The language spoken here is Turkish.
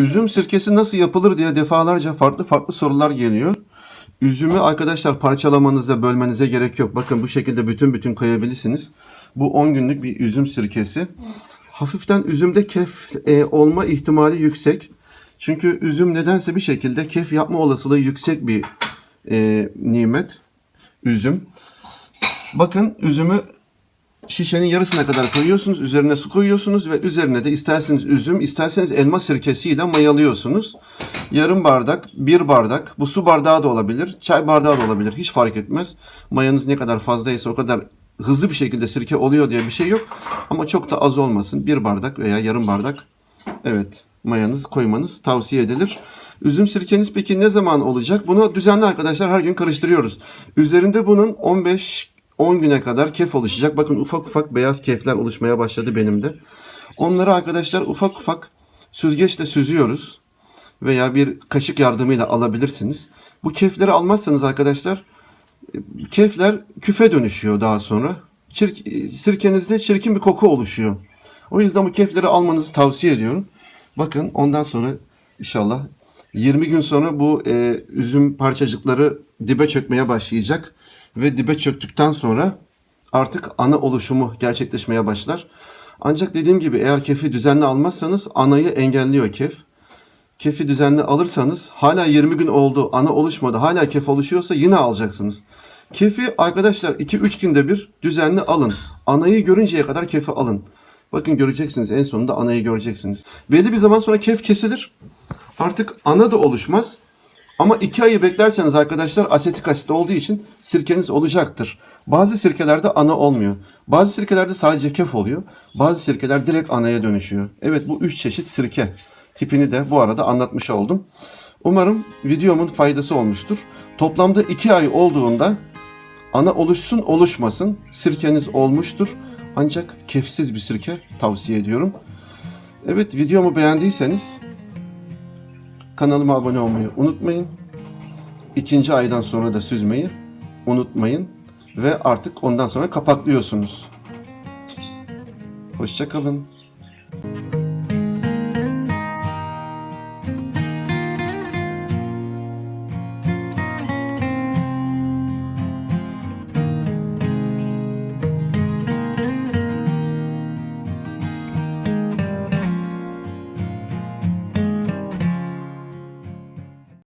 Üzüm sirkesi nasıl yapılır diye defalarca farklı farklı sorular geliyor. Üzümü arkadaşlar parçalamanıza, bölmenize gerek yok. Bakın bu şekilde bütün bütün koyabilirsiniz. Bu 10 günlük bir üzüm sirkesi. Hafiften üzümde kef e, olma ihtimali yüksek. Çünkü üzüm nedense bir şekilde kef yapma olasılığı yüksek bir e, nimet. Üzüm. Bakın üzümü şişenin yarısına kadar koyuyorsunuz. Üzerine su koyuyorsunuz ve üzerine de isterseniz üzüm, isterseniz elma sirkesiyle mayalıyorsunuz. Yarım bardak, bir bardak, bu su bardağı da olabilir, çay bardağı da olabilir. Hiç fark etmez. Mayanız ne kadar fazlaysa o kadar hızlı bir şekilde sirke oluyor diye bir şey yok. Ama çok da az olmasın. Bir bardak veya yarım bardak evet mayanız koymanız tavsiye edilir. Üzüm sirkeniz peki ne zaman olacak? Bunu düzenli arkadaşlar her gün karıştırıyoruz. Üzerinde bunun 15 10 güne kadar kef oluşacak. Bakın ufak ufak beyaz kefler oluşmaya başladı benim de. Onları arkadaşlar ufak ufak süzgeçle süzüyoruz. Veya bir kaşık yardımıyla alabilirsiniz. Bu kefleri almazsanız arkadaşlar kefler küfe dönüşüyor daha sonra. Çirk, sirkenizde çirkin bir koku oluşuyor. O yüzden bu kefleri almanızı tavsiye ediyorum. Bakın ondan sonra inşallah 20 gün sonra bu e, üzüm parçacıkları dibe çökmeye başlayacak. Ve dibe çöktükten sonra artık ana oluşumu gerçekleşmeye başlar. Ancak dediğim gibi eğer kefi düzenli almazsanız anayı engelliyor kef. Kefi düzenli alırsanız hala 20 gün oldu ana oluşmadı hala kef oluşuyorsa yine alacaksınız. Kefi arkadaşlar 2-3 günde bir düzenli alın. Anayı görünceye kadar kefi alın. Bakın göreceksiniz en sonunda anayı göreceksiniz. Belli bir zaman sonra kef kesilir. Artık ana da oluşmaz. Ama iki ayı beklerseniz arkadaşlar asetik asit olduğu için sirkeniz olacaktır. Bazı sirkelerde ana olmuyor. Bazı sirkelerde sadece kef oluyor. Bazı sirkeler direkt anaya dönüşüyor. Evet bu üç çeşit sirke tipini de bu arada anlatmış oldum. Umarım videomun faydası olmuştur. Toplamda iki ay olduğunda ana oluşsun oluşmasın sirkeniz olmuştur. Ancak kefsiz bir sirke tavsiye ediyorum. Evet videomu beğendiyseniz Kanalıma abone olmayı unutmayın. İkinci aydan sonra da süzmeyi unutmayın. Ve artık ondan sonra kapaklıyorsunuz. Hoşçakalın.